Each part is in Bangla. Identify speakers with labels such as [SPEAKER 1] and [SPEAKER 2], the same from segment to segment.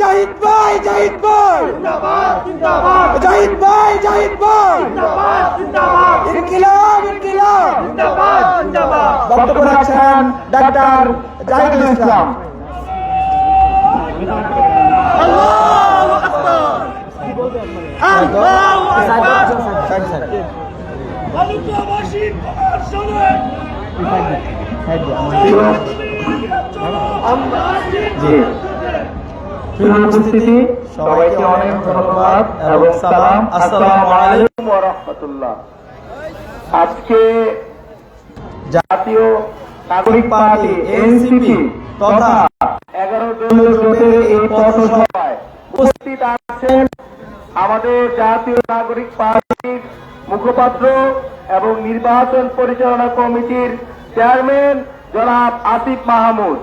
[SPEAKER 1] জাহিদ ভাই জাহিদ ভাই জাহিদ ভাই জাহিদ ভাই ইনকিলাব ইনকিলাব বক্তব্য রাখছেন ডাক্তার ইসলাম উপস্থিতি সবাইকে অনেক ধন্যবাদ এবং সালাম। আসসালামু আলাইকুম।
[SPEAKER 2] আজকে জাতীয় নাগরিক পার্টি, এনসিপি তথা এগারো দলীয় জোটের এই উপস্থিত আছেন আমাদের জাতীয় নাগরিক পার্টির মুখপাত্র এবং নির্বাচন পরিচালনা কমিটির চেয়ারম্যান জনাব আসিফ মাহমুদ।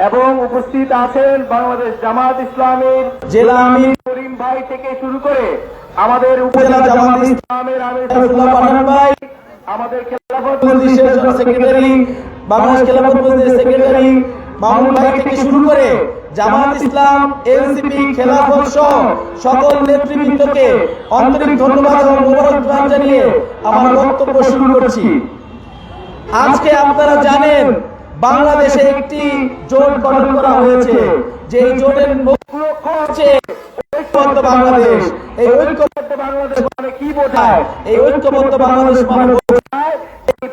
[SPEAKER 2] এবং উপস্থিত আছেন বাংলাদেশ জামাত ইসলামের
[SPEAKER 1] জেলা আমির
[SPEAKER 2] করিম ভাই থেকে শুরু করে আমাদের
[SPEAKER 1] উপজেলা জামাত
[SPEAKER 2] জামাত ইসলামের আমির
[SPEAKER 1] ভাই
[SPEAKER 2] আমাদের খেলাফত
[SPEAKER 1] সেক্রেটারি বাংলাদেশ খেলাফত সেক্রেটারি মামুন ভাই থেকে শুরু করে জামাত ইসলাম এনসিপি খেলাফত সহ সকল নেতৃবৃন্দকে আন্তরিক ধন্যবাদ এবং মোবারকবাদ জানিয়ে আমার বক্তব্য শুরু করছি। আজকে আপনারা জানেন বাংলাদেশে একটি জোট গঠন করা হয়েছে। যে জোটের বাংলাদেশ। এই ঐক্যবদ্ধ বাংলাদেশ
[SPEAKER 2] মানে কি বোঝায়?
[SPEAKER 1] এই ঐক্যবদ্ধ বাংলাদেশ মানে বোঝায়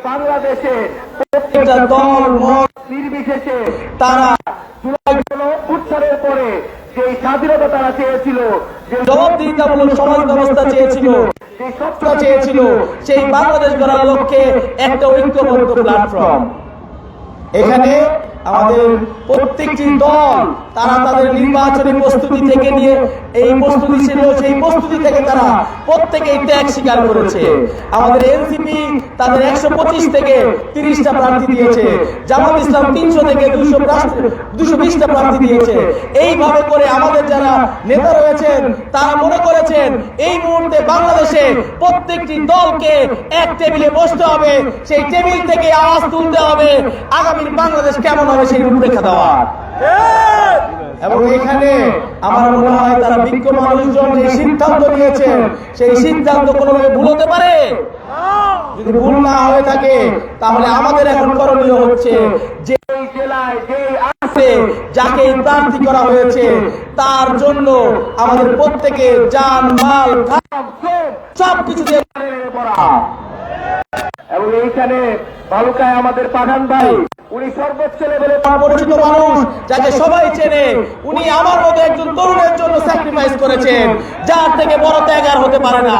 [SPEAKER 2] বাংলাদেশে
[SPEAKER 1] প্রত্যেকটা দল, মত
[SPEAKER 2] নির্বিশেষে
[SPEAKER 1] তারা
[SPEAKER 2] জুলাই পরে যে স্বাধীনতা তারা চেয়েছিল
[SPEAKER 1] জবাবদিহিতামূলক সমাজ ব্যবস্থা চেয়েছিল চেয়েছিল, সেই বাংলাদেশ গড়ার লক্ষ্যে একটা ঐক্যবদ্ধ প্ল্যাটফর্ম। এখানে আমাদের প্রত্যেকটি দল তারা তাদের নির্বাচনী প্রস্তুতি থেকে নিয়ে এই প্রস্তুতি ছিল সেই প্রস্তুতি থেকে তারা প্রত্যেকেই ত্যাগ স্বীকার করেছে। আমাদের এনসিপি তাদের একশো পঁচিশ থেকে তিরিশটা প্রার্থী দিয়েছে। জামাত ইসলাম তিনশো থেকে দুশো দুশো বিশটা প্রার্থী দিয়েছে। এইভাবে করে আমাদের যারা নেতা রয়েছেন তারা মনে করেছেন এই মুহূর্তে বাংলাদেশে প্রত্যেকটি দলকে এক টেবিলে বসতে হবে সেই টেবিল থেকে আওয়াজ তুলতে হবে। আগামীর বাংলাদেশ কেমন হবে সেই রূপরেখা দেওয়ার। এবং এখানে আমার মনে হয় তারা বিজ্ঞ মানুষজন যে সিদ্ধান্ত নিয়েছেন সেই সিদ্ধান্ত কোনোভাবে ভুল হতে পারে? যদি ভুল না হয়ে থাকে তাহলে আমাদের এখন করণীয় হচ্ছে যে
[SPEAKER 2] জেলায় যে
[SPEAKER 1] আছে যাকে প্রার্থী করা হয়েছে তার জন্য আমাদের প্রত্যেকে জান মাল সব কিছু দিয়ে
[SPEAKER 2] এবং এইখানে বালুকায় আমাদের পাঠান ভাই। উনি সর্বোচ্চ লেভেলে
[SPEAKER 1] পরিচিত মানুষ যাকে সবাই চেনে উনি আমার মতো একজন তরুণের জন্য স্যাক্রিফাইস করেছেন যার থেকে বড় ত্যাগ আর হতে পারে না।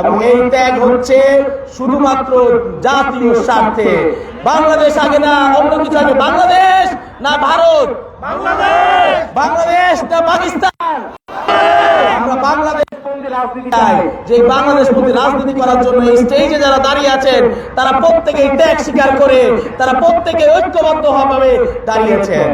[SPEAKER 1] এবং এই ত্যাগ হচ্ছে শুধুমাত্র জাতীয় স্বার্থে। বাংলাদেশ আগে না অন্য কিছু আগে বাংলাদেশ না ভারত? বাংলাদেশ! বাংলাদেশ না পাকিস্তান আমরা বাংলাদেশ
[SPEAKER 2] বন্দী রাজনীতি
[SPEAKER 1] চাই যে বাংলাদেশ প্রতি রাজনীতি করার জন্য এই স্টেজে যারা দাঁড়িয়ে আছেন তারা প্রত্যেকেই ত্যাগ স্বীকার করে তারা প্রত্যেকে ঐক্যবদ্ধ ভাবে দাঁড়িয়েছেন।